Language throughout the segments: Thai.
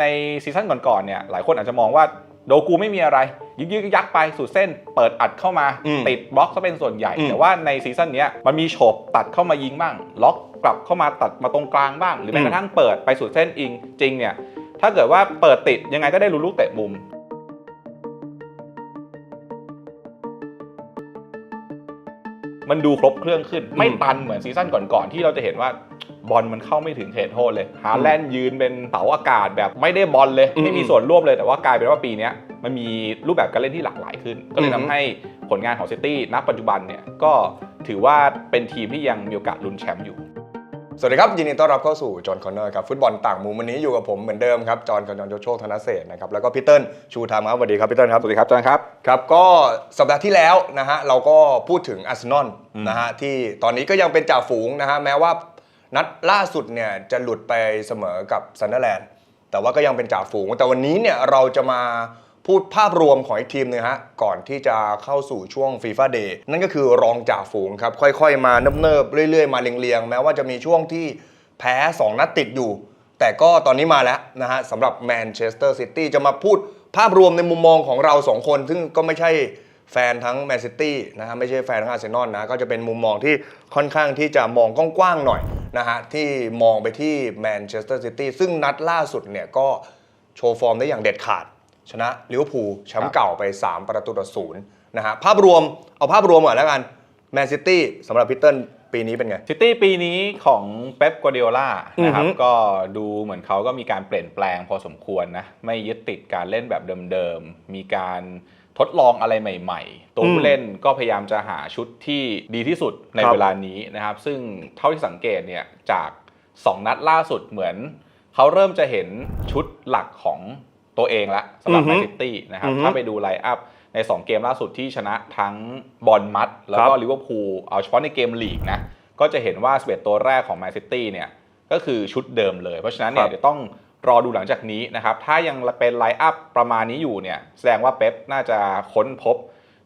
ในซีซั่นก่อนๆเนี่ยหลายคนอาจจะมองว่าโดกูไม่มีอะไร ยึกยึกยักไปสุดเส้น เปิดอัดเข้ามาอืมติดบล็อกซะเป็นส่วนใหญ่อืมแต่ว่าในซีซั่นเนี้ยมันมีโฉบตัดเข้ามายิงบ้าง ล็อกกลับเข้ามาตัดมาตรงกลางบ้าง หรือแม้อืมกระทั่งเปิดไปสุดเส้นอิงจริงเนี่ยถ้าเกิดว่าเปิดติดยังไงก็ได้รู้ลูกเตะมุมมันดูครบเครื่องขึ้น ไม่ตันเหมือนซีซั่นก่อนๆที่เราจะเห็นว่า บอลมันเข้าไม่ถึงเขตโทษเลยฮาแลนด์ยืนเป็นเสาอากาศแบบไม่ได้บอลเลยอืมไม่มีส่วนร่วมเลยแต่ว่ากลายเป็นว่าปีเนี้ยมันมีรูปแบบการเล่นที่หลากหลายขึ้น ก็เลยอืทำมให้ผลงานของซิตี้ณปัจจุบันเนี่ยก็ถือว่าเป็นทีมที่ยังมีโอกาสลุ้นแชมป์อยู่สวัสดีครับ ยินดีต้อนรับเข้าสู่จอห์นคอนเนอร์ครับ ฟุตบอลต่างมุมวันนี้อยู่กับผมเหมือนเดิมครับ จอห์นคอนเนอร์โชคธนเศรษฐ์นะครับ แล้วก็พี่เติ้ลชูธรรมครับสวัสดีครับพี่เติ้ลครับ สวัสดีครับจอห์นครับ ครับ ก็สัปดาห์ที่แล้วนะฮะเราก็พูดถึงอาร์เซนอลอืมนะฮะที่ตอนนี้ก็ยังเป็นจ่าฝูงนะฮะแม้ว่า นัดล่าสุดเนี่ยจะหลุดไปเสมอกับซันเดอร์แลนด์แต่ว่าก็ยังเป็นจ่าฝูง แต่วันนี้เนี่ยเราจะมาพูดภาพรวมของอีกทีมนึงฮะ ก่อนที่จะเข้าสู่ช่วงฟีฟ่าเดย์นั่นก็คือรองจ่าฝูงครับ ค่อยๆ มาเนิบๆ เรื่อยๆ มาเรียงๆ แม้ว่าจะมีช่วงที่แพ้ 2 นัดติดอยู่ แต่ก็ตอนนี้มาแล้วนะฮะสำหรับแมนเชสเตอร์ซิตี้จะมาพูดภาพรวมในมุมมองของเราสองคน ซึ่งก็ไม่ใช่แฟนทั้งแมนซิตี้นะฮะไม่ใช่แฟนทั้งอาร์เซนอลนะก็จะเป็นมุมมองที่ค่อนข้างที่จะมองกว้างๆหน่อย นะฮะที่มองไปที่แมนเชสเตอร์ซิตี้ซึ่งนัดล่าสุดเนี่ยก็โชว์ฟอร์มได้อย่างเด็ดขาด ชนะลิเวอร์พูลแชมป์เก่าไป 3 ประตูต่อศูนย์นะฮะภาพรวมเอาภาพรวมก่อนแล้วกันแมนซิตี้สำหรับพิเติ้ลปีนี้เป็นไง ซิตี้ปีนี้ของเป๊ปกัวเดโอล่านะครับอือฮึก็ดูเหมือนเขาก็มีการเปลี่ยนแปลงพอสมควรนะ ไม่ยึดติดการเล่นแบบเดิมๆ มีการ ทดลองอะไรใหม่ๆ ตัวอืผู้มเล่นก็พยายามจะหาชุดที่ดีที่สุดในครับเวลานี้นะครับ ซึ่งเท่าที่สังเกตเนี่ยจาก 2 นัดล่าสุดเหมือน เขาเริ่มจะเห็นชุดหลักของตัวเองละสำหรับอือแมฮึนซิตี้นะครับอือฮึถ้าไปดูไลน์อัพใน 2 เกมล่าสุดที่ชนะทั้งบอลมัดแล้วก็ครับลิเวอร์พูลเอาเฉพาะในเกมลีกนะก็จะเห็นว่า 11 ตัวแรกของแมนซิตี้เนี่ยก็คือชุดเดิมเลย เพราะฉะนั้นเนี่ครัยบเดี๋ยวต้อง รอดูหลังจากนี้นะครับ ถ้ายังเป็นไลน์อัพประมาณนี้อยู่เนี่ย แสดงว่าเป๊ปน่าจะค้นพบ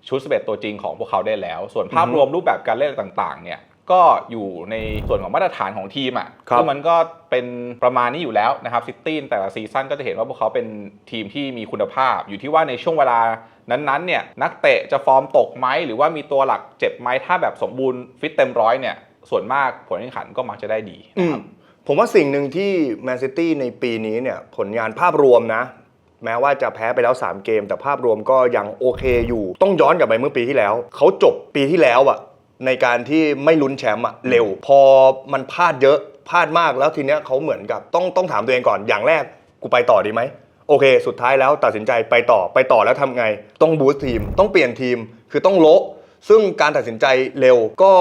ชุด11ตัวจริงของพวกเขาได้แล้ว ส่วนภาพอือฮึรวมรูปแบบการเล่นต่างๆ เนี่ยก็อยู่ในส่วนของมาตรฐานของทีมอะครับซึ่งมันก็เป็นประมาณนี้อยู่แล้วนะครับซิตี้แต่ละซีซั่นก็จะเห็นว่าพวกเขาเป็นทีมที่มีคุณภาพ อยู่ที่ว่าในช่วงเวลานั้นๆเนี่ยนักเตะจะฟอร์มตกไหมหรือว่ามีตัวหลักเจ็บไหมถ้าแบบสมบูรณ์ฟิตเต็มร้อยเนี่ยส่วนมากผลการแข่งขันก็มักจะได้ดีอืนะคมรับ ผมว่าสิ่งหนึ่งที่แมนซิตี้ในปีนี้เนี่ยผลงานภาพรวมนะ แม้ว่าจะแพ้ไปแล้ว 3 เกม แต่ภาพรวมก็ยังโอเคอยู่ ต้องย้อนกลับไปเมื่อปีที่แล้ว เขาจบปีที่แล้วอะในการที่ไม่ลุ้นแชมป์อะเร็ว พอมันพลาดเยอะพลาดมากแล้วทีเนี้ยเขาเหมือนกับต้องต้องถามตัวเองก่อนอย่างแรกกูไปต่อดีไหมโอเค สุดท้ายแล้วตัดสินใจไปต่อไปต่อแล้วทำไง ต้องบูสต์ทีม ต้องเปลี่ยนทีม คือต้องโละ ซึ่งการตัดสินใจเร็วก็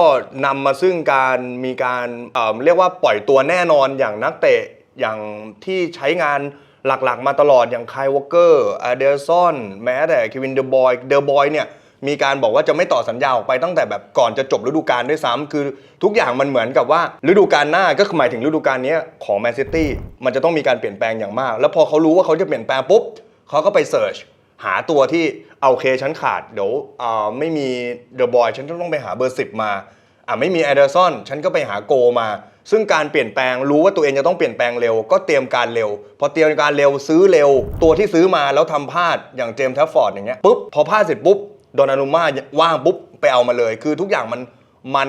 นำมาซึ่งการมีการเอ่อเรียกว่าปล่อยตัวแน่นอนอย่างนักเตะอย่างที่ใช้งานหลักๆ มาตลอดอย่างไคลวอเกอร์อเดอร์ซอนแม้แต่เควินเดอร์บอยเดอร์บอยเนี่ยมีการบอกว่าจะไม่ต่อสัญญาออกไปตั้งแต่แบบก่อนจะจบฤดูกาลด้วยซ้ำคือทุกอย่างมันเหมือนกับว่าฤดูกาลหน้าก็คือหมายถึงฤดูกาลเนี้ยของแมนซิตี้มันจะต้องมีการเปลี่ยนแปลงอย่างมาก แล้วพอเขารู้ว่าเขาจะเปลี่ยนแปลงปุ๊บเขาก็ไปเสิร์ช หาตัวที่เอาเคฉันขาดเดี๋ยวอ่าไม่มีเดอะบอยฉันต้องไปหาเบอร์สิบมาอ่าไม่มีแอเดอร์ซอนฉันก็ไปหาโกมา ซึ่งการเปลี่ยนแปลงรู้ว่าตัวเองจะต้องเปลี่ยนแปลงเร็ว ก็เตรียมการเร็ว พอเตรียมการเร็วซื้อเร็ว ตัวที่ซื้อมาแล้วทำพลาดอย่างเจมส์แทฟฟอร์ดอย่างเงี้ยปุ๊บพอพลาดเสร็จปุ๊บโดนารุม่าว่างปุ๊บไปเอามาเลย คือทุกอย่างมันมัน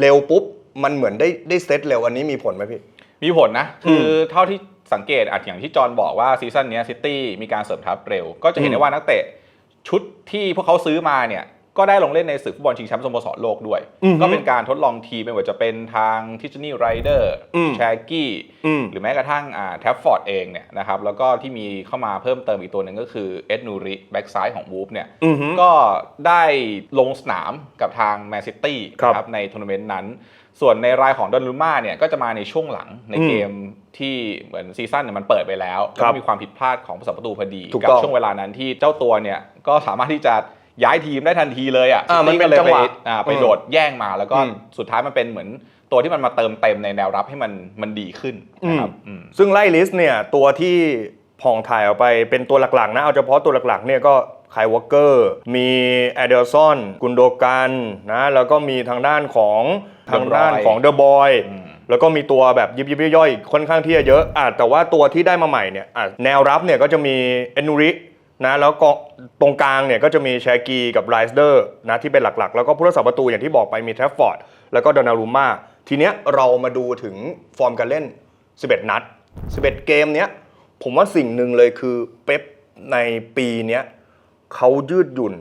เร็วปุ๊บมันเหมือนได้ได้เซตเร็วอันนี้มีผลไหมพี่ มีผลนะ คือเท่าที่ สังเกตอาจอย่างที่จอห์นบอกว่าซีซั่นเนี้ซิตี้มีการเสริมทัพเร็ว ก็จะเห็นได้ว่านักเตะชุดที่พวกเขาซื้อมาเนี่ยก็ได้ลงเล่นในศึกฟุตบอลชิงแชมป์สโมสรโลกด้วยอือฮึก็เป็นการทดลองทีมไม่ว่าจะเป็นทางทิชนี่ไรเดอร์อืมแชกกี้อืมหรือแม้กระทั่งอ่าแท็บฟอร์ดเองเนี่ยนะครับแล้วก็ที่มีเข้ามาเพิ่มเติมอีกตัวหนึ่งก็คือเอ็ดนูริแบ็กซ้ายของวูฟเนี่ยอือฮึก็ได้ลงสนามกับทางแมนซิตี้ครับนะครับในทัวร์นาเมนต์นั้น ส่วนในรายของดอนลูม่าเนี่ยก็จะมาในช่วงหลังในอืมเกมที่เหมือนซีซั่นเนี่ยมันเปิดไปแล้วคแล้รัวบก็มีความผิดพลาดของผู้สัประตูพอดีถูกกัต้องช่วงเวลานั้นที่เจ้าตัวเนี่ยก็สามารถที่จะย้ายทีมได้ทันทีเลยอะอ่ามันเป็นก็เลยจังไปหวะอ่าไปอืมโดดแย่งมาแล้วก็อืมสุดท้ายมันเป็นเหมือนตัวที่มันมาเติมเต็มในแนวรับให้มันมันดีขึ้นนะครับอืมซึ่งไล่ลิสต์เนี่ยตัวที่ผ่องถ่ายออกไปเป็นตัวหลักๆนะเอาเฉพาะตัวหลักๆเนี่ยก็ ไคลวอเกอร์ มีแอเดลซอน กุนโดกันนะ แล้วก็มีทางด้านของทางด้านของเดอะบอยอืมแล้วก็มีตัวแบบยิบยิบย่อยๆค่อนข้างที่จะเยอะอะแต่ว่าตัวที่ได้มาใหม่เนี่ยอะแนวรับเนี่ยก็จะมีเอนูรินะแล้วก็ตรงกลางเนี่ยก็จะมีแชกีกับไรส์เดอร์นะที่เป็นหลักๆ แล้วก็ผู้รักษาประตูอย่างที่บอกไปมีแทฟฟอร์ดแล้วก็ดอนารูม่าทีเนี้ยเรามาดูถึงฟอร์มการเล่น 11 นัด 11 เกมเนี้ยผมว่าสิ่งหนึ่งเลยคือเป๊ปในปีเนี้ย เขายืดหยุ่น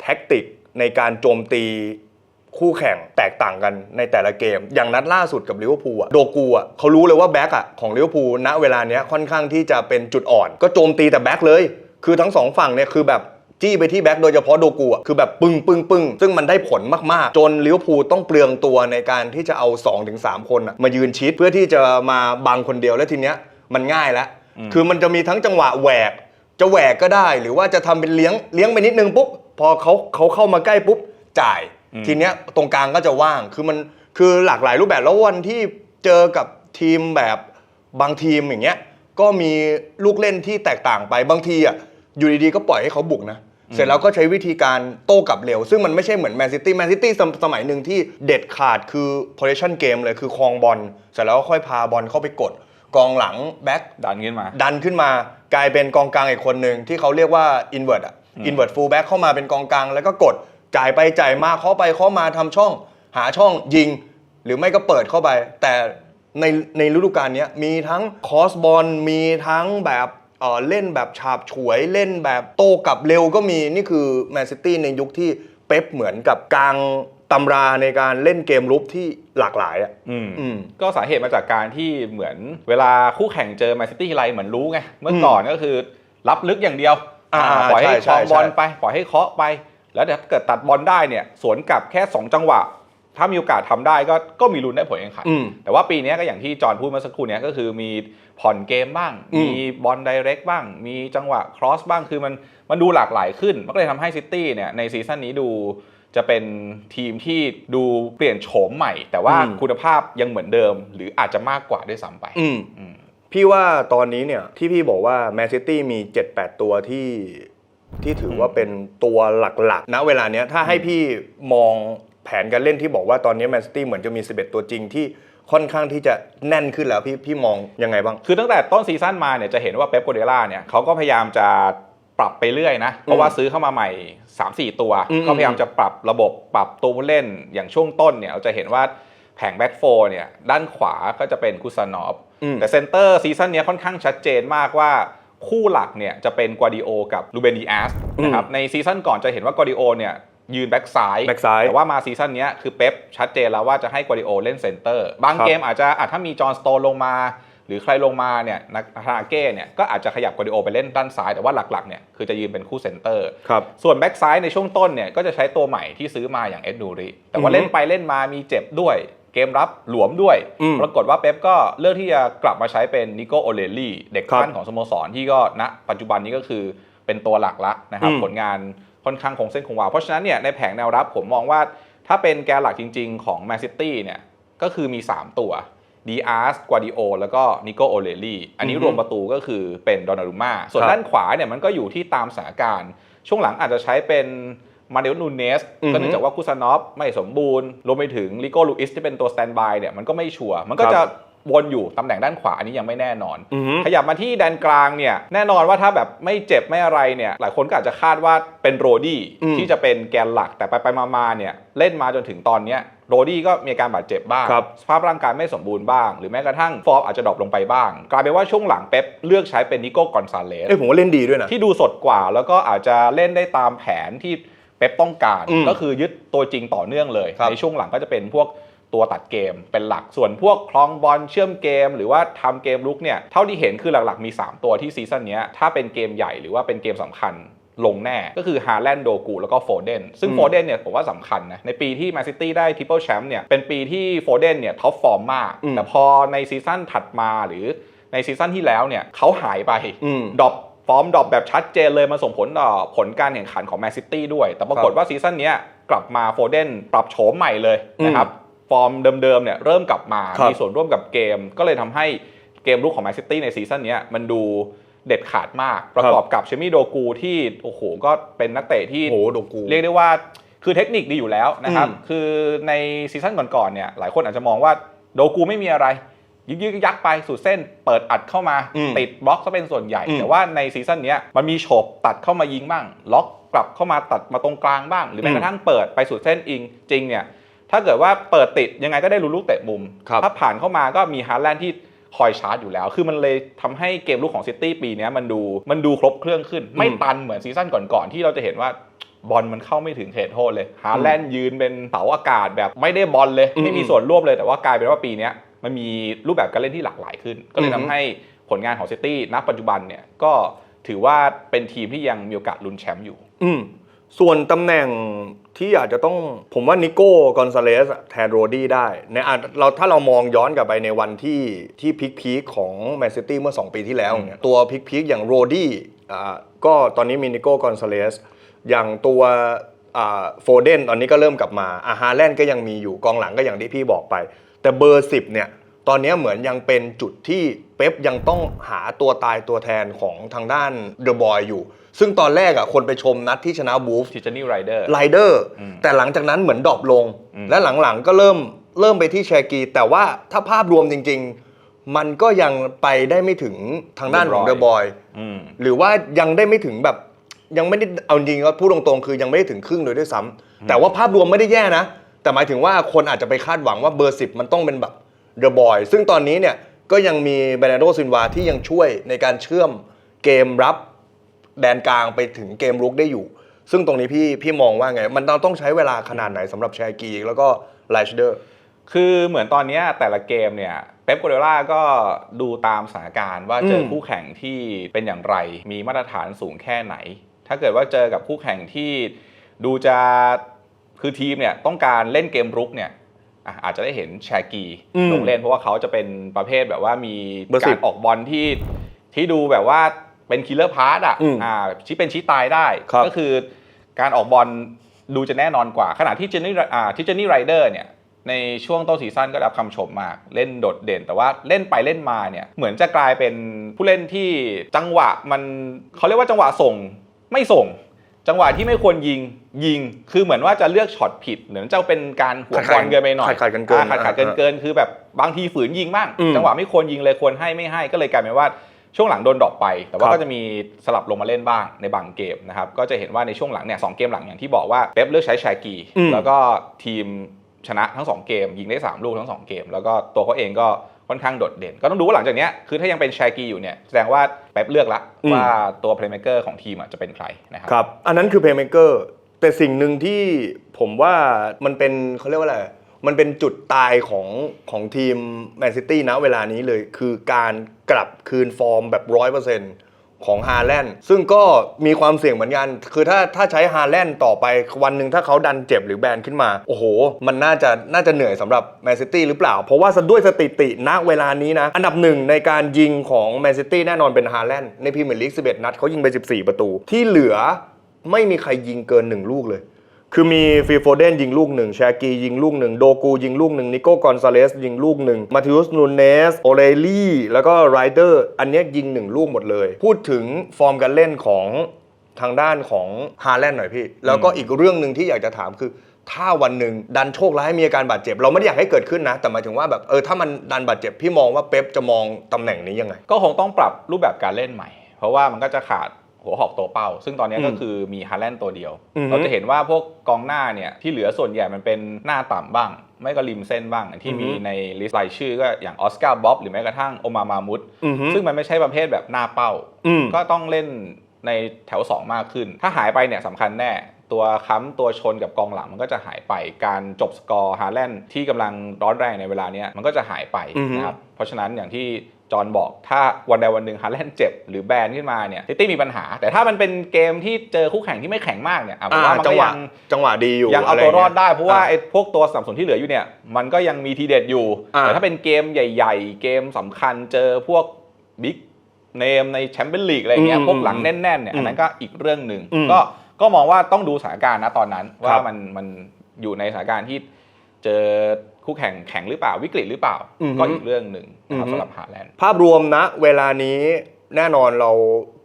แท็กติกในการโจมตีคู่แข่งแตกต่างกันในแต่ละเกม อย่างนัดล่าสุดกับลิเวอร์พูลอะโดกูอะเขารู้เลยว่าแบ็กอะของลิเวอร์พูลณเวลาเนี้ยค่อนข้างที่จะเป็นจุดอ่อน ก็โจมตีแต่แบ็กเลย คือทั้งสองฝั่งเนี่ยคือแบบจี้ไปที่แบ็กโดยเฉพาะโดกูอะคือแบบปึ้งปึ้งปึ้งซึ่งมันได้ผลมากๆ จนลิเวอร์พูลต้องเปลืองตัวในการที่จะเอา 2-3 คนอะมายืนชิดเพื่อที่จะมาบังคนเดียวแล้วทีเนี้ยมันง่ายแล้วคือมันจะมีทั้งจังหวะแหวก จะแหวกก็ได้ หรือว่าจะทำเป็นเลี้ยงเลี้ยงไปนิดนึงปุ๊บพอเขาเขาเข้ามาใกล้ปุ๊บจ่าย ทีเนี้ยตรงกลางก็จะว่างคือมันคือหลากหลายรูปแบบแล้ววันที่เจอกับทีมแบบบางทีมอย่างเงี้ยก็มีลูกเล่นที่แตกต่างไปบางทีอะอยู่ดีๆก็ปล่อยให้เขาบุกนะ เสร็จแล้วก็ใช้วิธีการโต้กลับเร็ว ซึ่งมันไม่ใช่เหมือนแมนซิตี้แมนซิตี้สมัยหนึ่งที่เด็ดขาดคือ possession game เลยคือครองบอลเสร็จแล้วก็ค่อยพาบอลเข้าไปกดกองหลังแบ็ค ดันขึ้นมา ดันขึ้นมา กลายเป็นกองกลางอีกคนหนึ่งที่เขาเรียกว่า invert อะ invert full back เข้ามาเป็นกองกลางแล้วก็กดจ่ายไปจ่ายมาเคาะไปเคาะมาทำช่อง หาช่องยิง หรือไม่ก็เปิดเข้าไป แต่ในในฤดูกาลเนี้ยมีทั้งคอสบอลมีทั้งแบบเอ่อเล่นแบบฉาบฉวยเล่นแบบโต้กลับเร็วก็มีนี่คือแมนซิตี้ในยุคที่เป๊ปเหมือนกับกลาง ตำราในการเล่นเกมรุกที่หลากหลายอะอืมอืม ก็สาเหตุมาจากการที่เหมือนเวลาคู่แข่งเจอแมนซิตี้ทีไรเหมือนรู้ไง เมื่อก่อนก็คือรับลึกอย่างเดียวอ่าอ่าปล่อยให้ใช่คลองใช่บอลใช่ไป ปล่อยให้เคาะไป แล้วเดี๋ยวถ้าเกิดตัดบอลได้เนี่ย สวนกลับแค่ 2 จังหวะ ถ้ามีโอกาสทำได้ก็ก็มีลุ้นได้ผลแข่งขันอืมแต่ว่าปีนี้ก็อย่างที่จอห์นพูดเมื่อสักครู่เนี้ยก็คือมีผ่อนเกมบ้างอืมมีบอลไดเรกบ้าง มีจังหวะครอสบ้างคือมันมันดูหลากหลายขึ้น มันก็เลยทำให้ซิตี้เนี่ยในซีซั่นนี้ดู จะเป็นทีมที่ดูเปลี่ยนโฉมใหม่ แต่ว่าอืม คุณภาพยังเหมือนเดิม หรืออาจจะมากกว่าด้วยซ้ำไปอืม อืม พี่ว่าตอนนี้เนี่ยที่พี่บอกว่าแมนซิตี้มี 7-8 ตัวที่ที่ถือว่าเป็นตัวหลักๆณเวลาเนี้ยถ้าให้พี่มองแผนการเล่นที่บอกว่าตอนนี้แมนซิตี้เหมือนจะมี 11 ตัวจริงที่ค่อนข้างที่จะแน่นขึ้นแล้วพี่พี่มองยังไงบ้าง คือตั้งแต่ต้นซีซั่นมาเนี่ยจะเห็นว่าเป๊ปโกเดล่าเนี่ยเขาก็พยายามจะ ปรับไปเรื่อยนะ เพราะว่าซื้อเข้ามาใหม่ 3-4 ตัวอืมก็พยายามจะปรับระบบปรับตัวผู้เล่นอย่างช่วงต้นเนี่ยเราจะเห็นว่าแผงแบ็กโฟเนี่ยด้านขวาก็จะเป็นคุซานอฟอืมแต่เซนเตอร์ซีซั่นเนี้ยค่อนข้างชัดเจนมากว่าคู่หลักเนี่ยจะเป็นกวาดิโอกับลูเบนดีอาสนะครับในซีซั่นก่อนจะเห็นว่ากวาดิโอเนี่ยยืนแบ็กซ้ายแบ็คซ้ายแต่ว่ามาซีซั่นเนี้ยคือเป๊ปชัดเจนแล้วว่าจะให้กวาดิโอเล่นเซนเตอร์ บางครับเกมอาจจะอะถ้ามีจอห์นสโตนลงมา หรือใครลงมาเนี่ยนักฮาเก้เนี่ยก็อาจจะขยับกวาดิโอไปเล่นด้านซ้าย แต่ว่าหลักๆเนี่ยคือจะยืนเป็นคู่เซนเตอร์ ครับ ส่วนแบ็กซ้ายในช่วงต้นเนี่ยก็จะใช้ตัวใหม่ที่ซื้อมาอย่างเอ็ดนูริ แต่ว่าอือฮึเล่นไปเล่นมามีเจ็บด้วย เกมรับหลวมด้วย อืมปรากฏว่าเป๊ปก็เลือกที่จะกลับมาใช้เป็นนิโกโอเลลี่เด็กครับปั้นของสโมสรที่ก็ณปัจจุบันนี้ก็คือเป็นตัวหลักละนะครับ อืม ผลงานค่อนข้างคงเส้นคงวา เพราะฉะนั้นเนี่ยในแผงแนวรับผมมองว่าถ้าเป็นแกนหลักจริง ๆ ของแมนซิตี้เนี่ยก็คือมี 3 ตัว ดีอาร์สกวาดิโอแล้วก็นิโกโอเลลี่อันนี้อือฮึรวมประตูก็คือเป็นดอนนารุม่าส่วนครับด้านขวาเนี่ยมันก็อยู่ที่ตามสถานการณ์ ช่วงหลังอาจจะใช้เป็นมาเดลนูเนสอือฮึก็เนื่องจากว่าคุซานอฟไม่สมบูรณ์รวมไปถึงลิโก้ลูอิสที่เป็นตัวสแตนบายเนี่ยมันก็ไม่ชัวร์มันก็ครับจะวนอยู่ตำแหน่งด้านขวาอันนี้ยังไม่แน่นอนอือฮึขยับมาที่แดนกลางเนี่ยแน่นอนว่าถ้าแบบไม่เจ็บไม่อะไรเนี่ยหลายคนก็อาจจะคาดว่าเป็นโรดี้อืมที่จะเป็นแกนหลักแต่ไปไปๆมาๆเนี่ยเล่นมาจนถึงตอนเนี้ย โรดี้ก็มีอาการบาดเจ็บบ้าง ครับ สภาพร่างกายไม่สมบูรณ์บ้าง หรือแม้กระทั่งฟอร์มอาจจะดรอปลงไปบ้าง กลายเป็นว่าช่วงหลังเป๊ปเลือกใช้เป็นนิโก้กอนซาเลส เอ้ยผมว่าเล่นดีด้วยนะ ที่ดูสดกว่าแล้วก็อาจจะเล่นได้ตามแผนที่เป๊ปต้องการ อืมก็คือยึดตัวจริงต่อเนื่องเลย ครับในช่วงหลังก็จะเป็นพวกตัวตัดเกมเป็นหลักส่วนพวกคลองบอลเชื่อมเกม หรือว่าทำเกมลุกเนี่ยเท่าที่เห็นคือหลักๆมี 3 ตัวที่ซีซั่นเนี้ยถ้าเป็นเกมใหญ่หรือว่าเป็นเกมสำคัญ ลงแน่ ก็คือฮาแลนด์โดกูแล้วก็โฟเดนซึ่งอืมโฟเดนเนี่ยผมว่าสำคัญนะในปีที่แมนซิตี้ได้ทริปเปิลแชมป์เนี่ยเป็นปีที่โฟเดนเนี่ยท็อปฟอร์มมากอืมแต่พอในซีซั่นถัดมาหรือในซีซั่นที่แล้วเนี่ยเขาหายไปอืมดรอปฟอร์มดรอปแบบชัดเจนเลยมันส่งผลต่อผลการแข่งขันของแมนซิตี้ด้วย แต่ปรากฏว่าซีซั่นเนี้ยกลับมาโฟเดนปรับโฉมใหม่เลยนะครับฟอร์มเดิมๆเนี่ยเริ่มกลับมาครับมีส่วนร่วมกับเกม ก็เลยทำให้เกมรุกของแมนซิตี้ในซีซั่นเนี้ยมันดู เด็ดขาดมาก ประกอบกับเชมี่โดกูที่โอ้โหก็เป็นนักเตะที่โอ้โหโดกูเรียกได้ว่าคือเทคนิคดีอยู่แล้วนะครับอืมคือในซีซั่นก่อนๆเนี่ยหลายคนอาจจะมองว่าโดกูไม่มีอะไรยึกยึกยักไปสุดเส้นเปิดอัดเข้ามาอืมติดบล็อกซะเป็นส่วนใหญ่อืมแต่ว่าในซีซั่นเนี้ยมันมีโฉบตัดเข้ามายิงบ้าง ล็อกกลับเข้ามาตัดมาตรงกลางบ้าง หรือแม้อืมกระทั่งเปิดไปสุดเส้นอิงจริงเนี่ยถ้าเกิดว่าเปิดติดยังไงก็ได้รู้ลูกเตะมุมครับถ้าผ่านเข้ามาก็มีฮาร์แลนด์ที่ คอยชาร์จอยู่แล้ว คือมันเลยทำให้เกมลุกของซิตี้ปีเนี้ยมันดูมันดูครบเครื่องขึ้น ไม่ตันเหมือนซีซั่นก่อนๆที่เราจะเห็นว่าบอลมันเข้าไม่ถึงเขตโทษเลย ฮาร์แลนด์ยืนเป็นเสาอากาศแบบไม่ได้บอลเลยอืมไม่มีส่วนร่วมเลยแต่ว่ากลายเป็นว่าปีเนี้ยมันมีรูปแบบการเล่นที่หลากหลายขึ้น ก็เลยอืทำมให้ผลงานของซิตี้ณปัจจุบันเนี่ยก็ถือว่าเป็นทีมที่ยังมีโอกาสลุ้นแชมป์อยู่ อืม ส่วนตำแหน่งที่อาจจะต้องผมว่านิโก้กอนซาเลสแทนโรดี้ได้ในอาจเราถ้าเรามองย้อนกลับไปในวันที่ที่พิกพีคของแมนซิตี้เมื่อ 2 ปีที่แล้วเนี่ยตัวพิกพีคอย่างโรดี้อ่าก็ตอนนี้มีนิโก้กอนซาเลสอย่างตัวโฟเดนตอนนี้ก็เริ่มกลับมาอาฮาแลนด์ก็ยังมีอยู่กองหลังก็อย่างที่พี่บอกไป แต่เบอร์ 10เนี่ย ตอนนี้เหมือนยังเป็นจุดที่เป๊ปยังต้องหาตัวตายตัวแทนของทางด้านเดอะบอยอยู่ ซึ่งตอนแรกอะคนไปชมนัดที่ชนะบูฟทิจานี่ไรเดอร์ไรเดอร์อืมแต่หลังจากนั้นเหมือนดรอปลงอืมและหลังๆก็เริ่มเริ่มไปที่แชกี แต่ว่าถ้าภาพรวมจริง ๆ มันก็ยังไปได้ไม่ถึงทางด้านของเดอะบอยอืมหรือว่ายังได้ไม่ถึงแบบยังไม่ได้เอาจริงก็พูดตรงๆ คือยังไม่ได้ถึงครึ่งเลยด้วยซ้ำแต่ว่าภาพรวมไม่ได้แย่นะ แต่หมายถึงว่าคนอาจจะไปคาดหวังว่าเบอร์10มันต้องเป็นแบบ เดอะบอยซึ่งตอนนี้เนี่ยก็ยังมีเบรนาโดซินวาที่ยังช่วยในการเชื่อมเกมรับแดนกลางไปถึงเกมรุกได้อยู่ ซึ่งตรงนี้พี่พี่มองว่าไง มันต้องใช้เวลาขนาดไหนสำหรับแชร์กีแล้วก็ไลชเดอร์คือเหมือนตอนนี้แต่ละเกมเนี่ยเป๊ปโกเดล่าก็ดูตามสถานการณ์ว่าเจอคู่แข่งที่เป็นอย่างไร มีมาตรฐานสูงแค่ไหน ถ้าเกิดว่าเจอกับคู่แข่งที่ดูจะคือทีมเนี่ยต้องการเล่นเกมรุกเนี่ย อะอาจจะได้เห็นแชร์กีอืมลงเล่นเพราะว่าเขาจะเป็นประเภทแบบว่ามีเบอร์กาสิรบออกบอลที่ที่ดูแบบว่าเป็นคิลเลอร์พาร์ตอะอืมอ่าชี้เป็นชี้ตายได้ครับก็คือการออกบอลดูจะแน่นอนกว่า ขณะที่เจนนี่อ่าที่เจนนี่ไรเดอร์เนี่ยในช่วงต้นซีซั่นก็ได้รับคำชมมาก เล่นโดดเด่น แต่ว่าเล่นไปเล่นมาเนี่ยเหมือนจะกลายเป็นผู้เล่นที่จังหวะมันเขาเรียกว่าจังหวะส่งไม่ส่ง จังหวะที่ไม่ควรยิงยิงคือเหมือนว่าจะเลือกช็อตผิดเหมือนจะเป็นการหัวบอลเกินไปหน่อยขาดๆกันเกินอ่าขาดขาดเกินเกินคือแบบบางทีฝืนยิงบ้างอืมจังหวะไม่ควรยิงเลยควรให้ไม่ให้ก็เลยกลายเป็นว่าช่วงหลังโดนดรอปไป แต่ว่าครับก็จะมีสลับลงมาเล่นบ้างในบางเกมนะครับก็จะเห็นว่าในช่วงหลังเนี่ยสองเกมหลังอย่างที่บอกว่าเป๊ปเลือกใช้แชกีอืมแล้วก็ทีมชนะทั้ง 2 เกม ยิงได้ 3 ลูกทั้ง 2 เกม แล้วก็ตัวเขาเองก็ ค่อนข้างโดดเด่น ก็ต้องดูว่าหลังจากเนี้ยคือถ้ายังเป็นแชร์กีอยู่เนี่ยแสดงว่าเป๊ปเลือกละอืมว่าตัวเพลย์เม k เกอร์ของทีมอะจะเป็นใครนะครับครับ อันนั้นคือเพย์เมเกอร์แต่สิ่งหนึ่งที่ผมว่ามันเป็นเขาเรียกว่าอะไรมันเป็นจุดตายของของทีมแมนซิตี้นะเวลานี้เลย คือการกลับคืนฟอร์มแบบร้อยเปอร์เซ็นต์ ของฮาแลนด์ซึ่งก็มีความเสี่ยงเหมือนกัน คือถ้าถ้าใช้ฮาแลนด์ต่อไปวันหนึ่งถ้าเขาดันเจ็บหรือแบนขึ้นมา โอ้โห มันน่าจะน่าจะเหนื่อยสำหรับแมนซิตี้หรือเปล่า เพราะว่าด้วยสถิติณเวลานี้นะ อันดับหนึ่งในการยิงของแมนซิตี้แน่นอนเป็นฮาแลนด์ในพรีเมียร์ลีก11 นัดเขายิงไป 14 ประตู ที่เหลือไม่มีใครยิงเกินหนึ่งลูกเลย คือมีฟิลโฟเดนยิงลูกหนึ่งแชร์กียิงลูกหนึ่งโดกูยิงลูกหนึ่งนิโก้กอนซาเลสยิงลูกหนึ่งมาธิอุสนูเนสโอเรลี่แล้วก็ไรเดอร์อันเนี้ยยิงหนึ่งลูกหมดเลย พูดถึงฟอร์มการเล่นของทางด้านของฮาแลนด์หน่อยพี่ แล้วก็อีกเรื่องหนึ่งที่อยากจะถามคือ ถ้าวันหนึ่งดันโชคร้ายมีอาการบาดเจ็บ เราไม่ได้อยากให้เกิดขึ้นนะ แต่หมายถึงว่าแบบเออถ้ามันดันบาดเจ็บพี่มองว่าเป๊ปจะมองตำแหน่งนี้ยังไง ก็คงต้องปรับรูปแบบการเล่นใหม่ เพราะว่ามันก็จะขาด หัวหอกตัวเป้า ซึ่งตอนนี้ก็อืมคือมีฮาแลนด์ตัวเดียวอือฮึเราจะเห็นว่าพวกกองหน้าเนี่ยที่เหลือส่วนใหญ่มันเป็นหน้าต่ำบ้าง ไม่ก็ริมเส้นบ้างอย่างที่อือฮึมีในลิสต์รายชื่อก็อย่างออสการ์บ๊อบหรือแม้กระทั่งโอมามามุดอือฮึซึ่งมันไม่ใช่ประเภทแบบหน้าเป้าอืมก็ต้องเล่นในแถว 2 มากขึ้น ถ้าหายไปเนี่ยสำคัญแน่ตัวค้ำตัวชนกับกองหลังมันก็จะหายไปการจบสกอร์ฮาแลนด์ที่กำลังร้อนแรงในเวลาเนี้ยมันก็จะหายไปอือฮึนะครับเพราะฉะนั้นอย่างที่ จอห์นบอกถ้าวันใดวันหนึ่งฮาแลนด์เจ็บหรือแบนขึ้นมาเนี่ยซิตี้มีปัญหา แต่ถ้ามันเป็นเกมที่เจอคู่แข่งที่ไม่แข็งมากเนี่ยอะผมอ่าว่ามันจัก็งหวะยังจังหวะดีอยู่ยังเอาะไตัวรอดงี้ยได้เพราะว่าอะไอ้พวกตัวสนับสนุนที่เหลืออยู่เนี่ยมันก็ยังมีทีเด็ดอยู่อ่าแต่ถ้าเป็นเกมใหญ่ ๆ เกมสำคัญเจอพวกบิ๊กเนมในแชมเปี้ยนลีกอะไรเงี้ยอืมพวกหลังแน่นๆเนี่ยอืมอันนั้นก็อีกเรื่องหนึ่งอืมก็ก็มองว่าต้องดูสถานการณ์นะตอนนั้นคว่ารับมันมันอยู่ในสถานการณ์ที่เจอ คู่แข่งแข็งหรือเปล่าวิกฤตหรือเปล่า อือฮึก็อีกเรื่องหนึ่งนะครับอือฮึ สำหรับฮาแลนด์ภาพรวมนะ เวลานี้แน่นอนเรา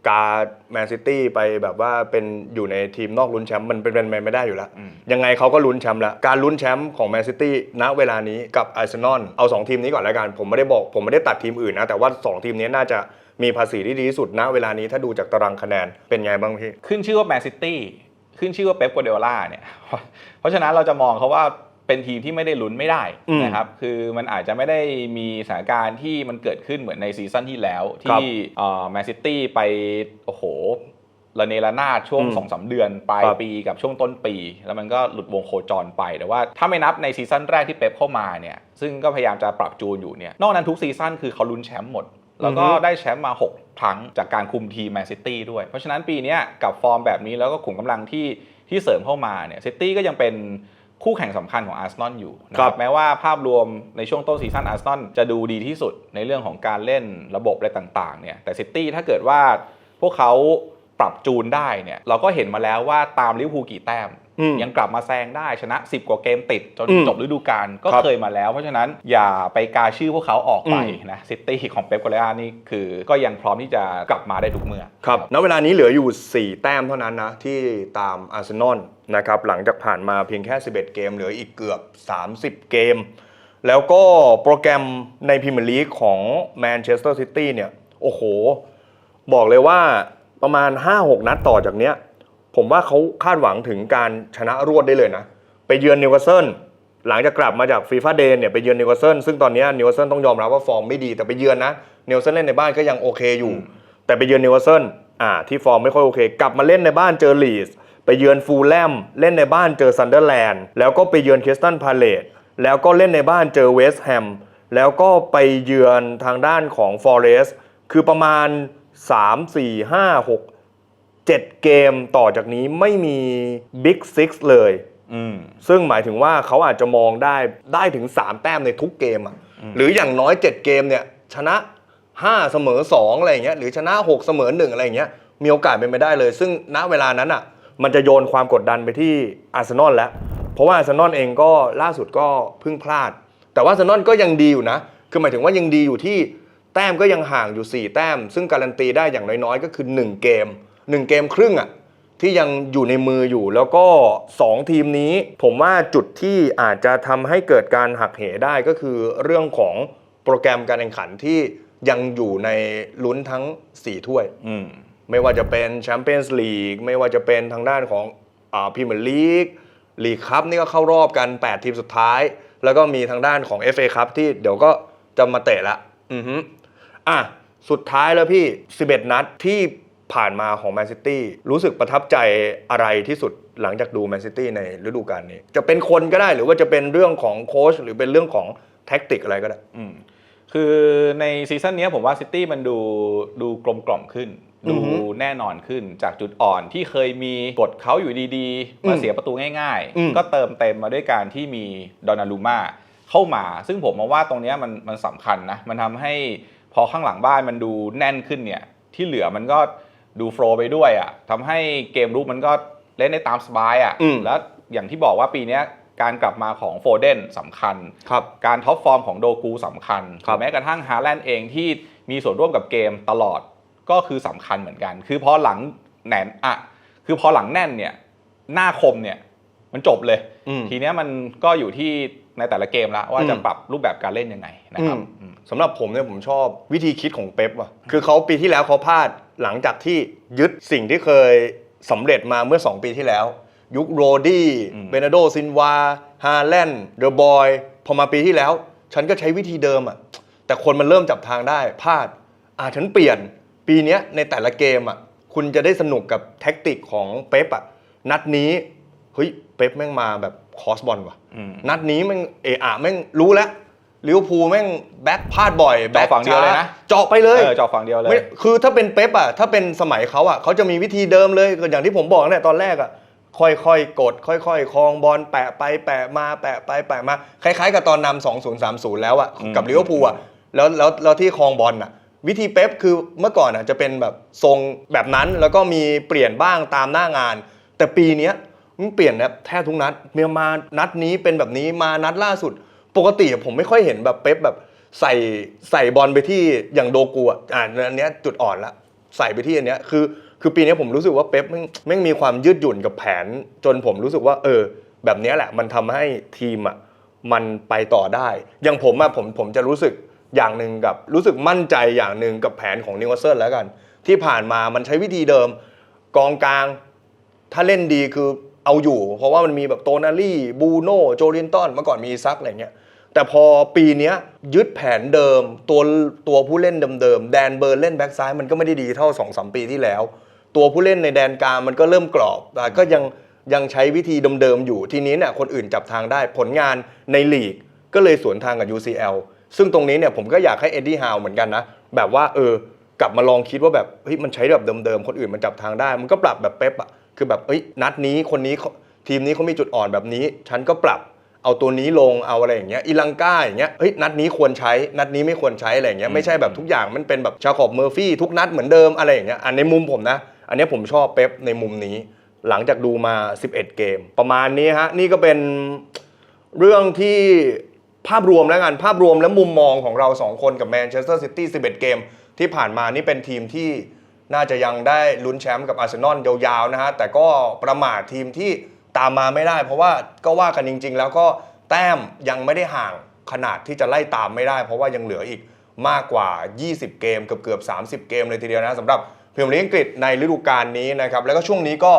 กาแมนซิตี้ไปแบบว่าเป็นอยู่ในทีมนอกลุ้นแชมป์มันเป็นไปไม่ได้อยู่แล้ว อืม ยังไงเขาก็ลุ้นแชมป์แล้วการลุ้นแชมป์ของแมนซิตี้ณเวลานี้กับอาร์เซนอลเอา 2 ทีมนี้ก่อนแล้วกัน ผมไม่ได้บอกผมไม่ได้ตัดทีมอื่นนะ แต่ว่า 2 ทีมนี้น่าจะมีภาษีที่ดีที่สุดณเวลานี้ถ้าดูจากตารางคะแนนเป็นไงบ้างพี่ ขึ้นชื่อว่าแมนซิตี้ขึ้นชื่อว่าเป๊ปกัวเดโอล่าเนี่ย เพราะฉะนั้นเราจะมองเขาว่า เป็นทีมที่ไม่ได้ลุ้นไม่ได้อืมนะครับคือมันอาจจะไม่ได้มีสถานการณ์ที่มันเกิดขึ้นเหมือนในซีซั่นที่แล้วครับที่แมนซิตี้ไปโอ้โหระเนระนาดช่วงอืม2อสเดือน ปลายครับปีกับช่วงต้นปี แล้วมันก็หลุดวงโคจรไปแต่ว่าถ้าไม่นับในซีซั่นแรกที่เป๊ปเข้ามาเนี่ยซึ่งก็พยายามจะปรับจูนอยู่เนี่ยนอกนั้นทุกซีซั่นคือเขาลุ้นแชมป์หมด แล้วก็อือฮึได้แชมป์มา 6 ครั้งจากการคุมทีมแมนซิตี้ด้วย เพราะฉะนั้นปีเนี้ยกับฟอร์มแบบนี้แล้วก็ขุมกำลังที่ที่เสริมเข้ามาเนี่ยซิตี้ก็ยังเป็น คู่แข่งสำคัญของอาร์เซนอลอยู่นะครับแม้ว่าภาพรวมในช่วงต้นซีซั่นอาร์เซนอลจะดูดีที่สุดในเรื่องของการเล่นระบบอะไรต่างๆเนี่ยแต่ซิตี้ถ้าเกิดว่าพวกเขาปรับจูนได้เนี่ยเราก็เห็นมาแล้วว่าตามลิเวอร์พูลกี่แต้ม ยังกลับมาแซงได้ชนะ 10 กว่าเกมติด จนอืมจบฤดูกาลก็ครับเคยมาแล้ว เพราะฉะนั้นอย่าไปกาชื่อพวกเขาออกไปอืมนะซิตี้ของเป๊ปกัวเลอานี่คือก็ยังพร้อมที่จะกลับมาได้ทุกเมื่อครับณเวลานี้เหลืออยู่ 4 แต้มเท่านั้นนะ ที่ตามอาร์เซนอลนะครับหลังจากผ่านมาเพียงแค่ 11 เกม เหลืออีกเกือบ 30 เกม แล้วก็โปรแกรมในพรีเมียร์ลีกของแมนเชสเตอร์ซิตี้เนี่ยโอ้โห บอกเลยว่าประมาณ 5-6 นัดต่อจากเนี้ย ผมว่าเขาคาดหวังถึงการชนะรวดได้เลยนะ ไปเยือนนิวคาสเซิลหลังจากกลับมาจากฟีฟ่าเดย์เนี่ยไปเยือนนิวคาสเซิลซึ่งตอนนี้นิวคาสเซิลต้องยอมรับว่าฟอร์มไม่ดีแต่ไปเยือนนะนิวคาสเซิลเล่นในบ้านก็ยังโอเคอยู่ แต่ไปเยือนนิวคาสเซิลอ่าที่ฟอร์มไม่ค่อยโอเค กลับมาเล่นในบ้านเจอลีสไปเยือนฟูลแลมเล่นในบ้านเจอซันเดอร์แลนด์แล้วก็ไปเยือนเคสตันพาเลตแล้วก็เล่นในบ้านเจอเวสต์แฮมแล้วก็ไปเยือนทางด้านของฟอเรสต์คือประมาณ 3 4 5 6 7 เกมต่อจากนี้ไม่มีบิ๊กซิกเลย อืม ซึ่งหมายถึงว่าเขาอาจจะมองได้ได้ถึง 3 แต้มในทุกเกมอะหรืออย่างน้อย 7 เกมเนี่ย ชนะ 5 เสมอ 2 อะไรอย่างเงี้ยหรือชนะ 6 เสมอ 1 อะไรอย่างเงี้ยมีโอกาสเป็นไปได้เลย ซึ่งณเวลานั้นอะ มันจะโยนความกดดันไปที่อาร์เซนอลแล้ว เพราะว่าอาร์เซนอลเองก็ล่าสุดก็เพิ่งพลาด แต่ว่าอาร์เซนอลก็ยังดีอยู่นะ คือหมายถึงว่ายังดีอยู่ที่แต้มก็ยังห่างอยู่ 4 แต้ม ซึ่งการันตีได้อย่างน้อยๆ ก็คือ 1 เกม 1 เกมครึ่งอะที่ยังอยู่ในมืออยู่ แล้วก็ 2 ทีมนี้ผมว่าจุดที่อาจจะทำให้เกิดการหักเหได้ก็คือเรื่องของโปรแกรมการแข่งขันที่ยังอยู่ในลุ้นทั้ง 4 ถ้วย อืม ไม่ว่าจะเป็นแชมเปี้ยนส์ลีกไม่ว่าจะเป็นทางด้านของอ่าพรีเมียร์ลีกลีกคัพนี่ก็เข้ารอบกัน 8 ทีมสุดท้าย แล้วก็มีทางด้านของ FA คัพที่เดี๋ยวก็จะมาเตะละอือฮึอะ สุดท้ายแล้วพี่ 11 นัดที่ ผ่านมาของแมนซิตี้รู้สึกประทับใจอะไรที่สุดหลังจากดูแมนซิตี้ในฤดูกาลนี้ จะเป็นคนก็ได้หรือว่าจะเป็นเรื่องของโค้ชหรือเป็นเรื่องของแท็กติกอะไรก็ได้อืมคือในซีซั่นเนี้ยผมว่าซิตี้มันดูดูกลมกล่อมขึ้นอืดูอฮึแน่นอนขึ้นจากจุดอ่อนที่เคยมีกดเขาอยู่ดีๆ มาอืมเสียประตูง่ายอืมๆก็เติมเต็มมาด้วยการที่มีดอนารูมาเข้ามา ซึ่งผมมองว่าตรงเนี้ยมันมันสำคัญนะ มันทำให้พอข้างหลังบ้านมันดูแน่นขึ้นเนี่ย ที่เหลือมันก็ ดูโฟลว์ไปด้วยอะ่ะทำให้เกมรุกมันก็เล่นได้ตามสบายอะอืม่ะแล้วอย่างที่บอกว่าปีเนี้ยการกลับมาของโฟเดนสำคัญ ครับ การท็อปฟอร์มของโดกูสำคัญครับ แม้กระทั่งฮาแลนด์เองที่มีส่วนร่วมกับเกมตลอดก็คือสำคัญเหมือนกัน คือพอหลังแหนนอะคือพอหลังแน่นเนี่ยหน้าคมเนี่ยมันจบเลย อืม ทีเนี้ยมันก็อยู่ที่ ในแต่ละเกมละว่าจะอืมปรับรูปแบบการเล่นยังไงนะครับอืมอืมสำหรับผมเนี่ยผมชอบวิธีคิดของเป๊ปว่ะคือเขาปีที่แล้วเขาพลาดหลังจากที่ยึดสิ่งที่เคยสำเร็จมาเมื่อ 2 ปีที่แล้ว ยุคโรดี้อืมเบนาโดซินวาฮาแลนด์เดอะบอยพอมาปีที่แล้ว ฉันก็ใช้วิธีเดิมอะแต่คนมันเริ่มจับทางได้พลาดอ่าฉันเปลี่ยนปีเนี้ยในแต่ละเกมอะคุณจะได้สนุกกับแท็กติกของเป๊ปอะนัดนี้เฮ้ยเป๊ปแม่งมาแบบ คอสบอลว่ะอืมนัดนี้แม่งเอะอะแม่งรู้แล้วลิเวอร์พูลแม่งแบ็คพลาดบ่อยแบ็คฝั่งเดียวเลยนะเจาะไปเลยเออจอฝั่งเดียวเลยไม่คือถ้าเป็นเป๊ปอะถ้าเป็นสมัยเขาอะเขาจะมีวิธีเดิมเลยก็อย่างที่ผมบอกเนี่ยตอนแรกอะค่อยๆ กด ค่อยๆคลองบอลแปะไปแปะมาแปะไปแปะมาคล้ายๆ กับตอนนำ2 0 3 0แล้วอะอืมกับลิเวอร์พูลอะแล้วแล้วแล้วที่คลองบอลอะ วิธีเป๊ปคือเมื่อก่อนอะจะเป็นแบบทรงแบบนั้นแล้วก็มีเปลี่ยนบ้างตามหน้างาน แต่ปีเนี้ย มันเปลี่ยนแบบแทบทุกนัดเมียมานัดนี้เป็นแบบนี้มานัดล่าสุด ปกติผมไม่ค่อยเห็นแบบเป๊ปแบบใส่ใส่บอลไปที่อย่างโดกูอะอ่าอันเนี้ยจุดอ่อนละใส่ไปที่อันเนี้ยคือคือปีนี้ผมรู้สึกว่าเป๊ปแม่งแม่งมีความยืดหยุ่นกับแผน จนผมรู้สึกว่า เออ แบบนี้แหละ มันทำให้ทีมอะมันไปต่อได้ อย่างผมอะผมผมจะรู้สึกอย่างหนึ่งกับรู้สึกมั่นใจอย่างหนึ่งกับแผนของนิวคาสเซิลแล้วกัน ที่ผ่านมามันใช้วิธีเดิม กองกลาง ถ้าเล่นดีคือ เอาอยู่ เพราะว่ามันมีแบบโตนาลี่บูโน่โจลินตันเมื่อก่อนมีซักอะไรเงี้ยแต่พอปีนี้ยึดแผนเดิม ตัวตัวผู้เล่นเดิมๆแดนเบิร์นเล่นแบ็กซ้ายมันก็ไม่ได้ดีเท่า2อสปีที่แล้ว ตัวผู้เล่นในแดนกลางมันก็เริ่มกรอบแต่ก็ยังยังใช้วิธีเดิมๆอยู่ทีนี้เนี่ยคนอื่นจับทางได้ผลงานในลีก ก็เลยสวนทางกับ UCL ซึ่งตรงนี้เนี่ยผมก็อยากให้เอ็ดดี้ฮาวเหมือนกันนะ แบบว่าเออกลับมาลองคิดว่าแบบเฮ้ยมันใช้แบบเดิมๆคนอื่นมันจับทางได้ มันก็ปรับแบบเป๊ปอะ คือแบบเอ้ยนัดนี้คนนี้เขาทีมนี้เขามีจุดอ่อนแบบนี้ ฉันก็ปรับเอาตัวนี้ลงเอาอะไรอย่างเงี้ยอีลังกาอย่างเงี้ยเฮ้ยนัดนี้ควรใช้ นัดนี้ไม่ควรใช้อะไรอย่างเงี้ยไม่ใช่แบบทุกอย่างมันเป็นแบบชาขอบเมอร์ฟี่ทุกนัดเหมือนเดิมอะไรอย่างเงี้ยอันในมุมผมนะ อันนี้ผมชอบเป๊ปในมุมนี้ หลังจากดูมา 11 เกม ประมาณนี้ฮะนี่ก็เป็นเรื่องที่ภาพรวมแล้วกันภาพรวมและมุมมองของเรา 2 คนกับแมนเชสเตอร์ซิตี้11 เกม ที่ผ่านมานี่เป็นทีมที่ น่าจะยังได้ลุ้นแชมป์กับอาร์เซนอลยาวๆนะฮะแต่ก็ประมาททีมที่ตามมาไม่ได้ เพราะว่าก็ว่ากันจริง ๆ แล้วก็แต้มยังไม่ได้ห่างขนาดที่จะไล่ตามไม่ได้ เพราะว่ายังเหลืออีกมากกว่า 20 เกมเกือบเกือบๆ30 เกมเลยทีเดียวนะสำหรับพรีเมียร์ลีกอังกฤษในฤดูกาลนี้นะครับแล้วก็ช่วงนี้ก็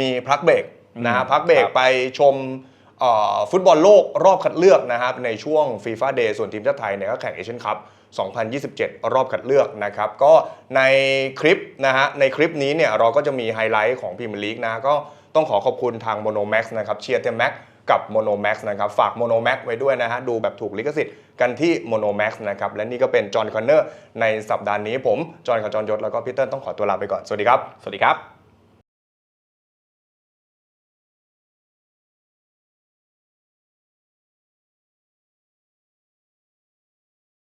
มีพักเบรกนะฮะพักเบรกครับไปชมเอ่อฟุตบอลโลกรอบคัดเลือกนะครับในช่วงฟีฟ่าเดย์ส่วนทีมชาติไทยเนี่ยก็แข่งเอเชียนคัพ 2027 รอบคัดเลือกนะครับ ก็ในคลิปนะฮะ ในคลิปนี้เนี่ยเราก็จะมีไฮไลท์ของพรีเมียร์ลีกนะ ก็ต้องขอขอบคุณทาง Mono Max นะครับเชียร์เต็มแม็กกับ Mono Max นะครับ ฝาก Mono Max ไว้ด้วยนะฮะ ดูแบบถูกลิขสิทธิ์กันที่ Mono Max นะครับ และนี่ก็เป็นจอห์นคอนเนอร์ในสัปดาห์นี้ผม จอห์นขจรยศแล้วก็พีเตอร์ต้องขอตัวลาไปก่อน สวัสดีครับ สวัสดีครับ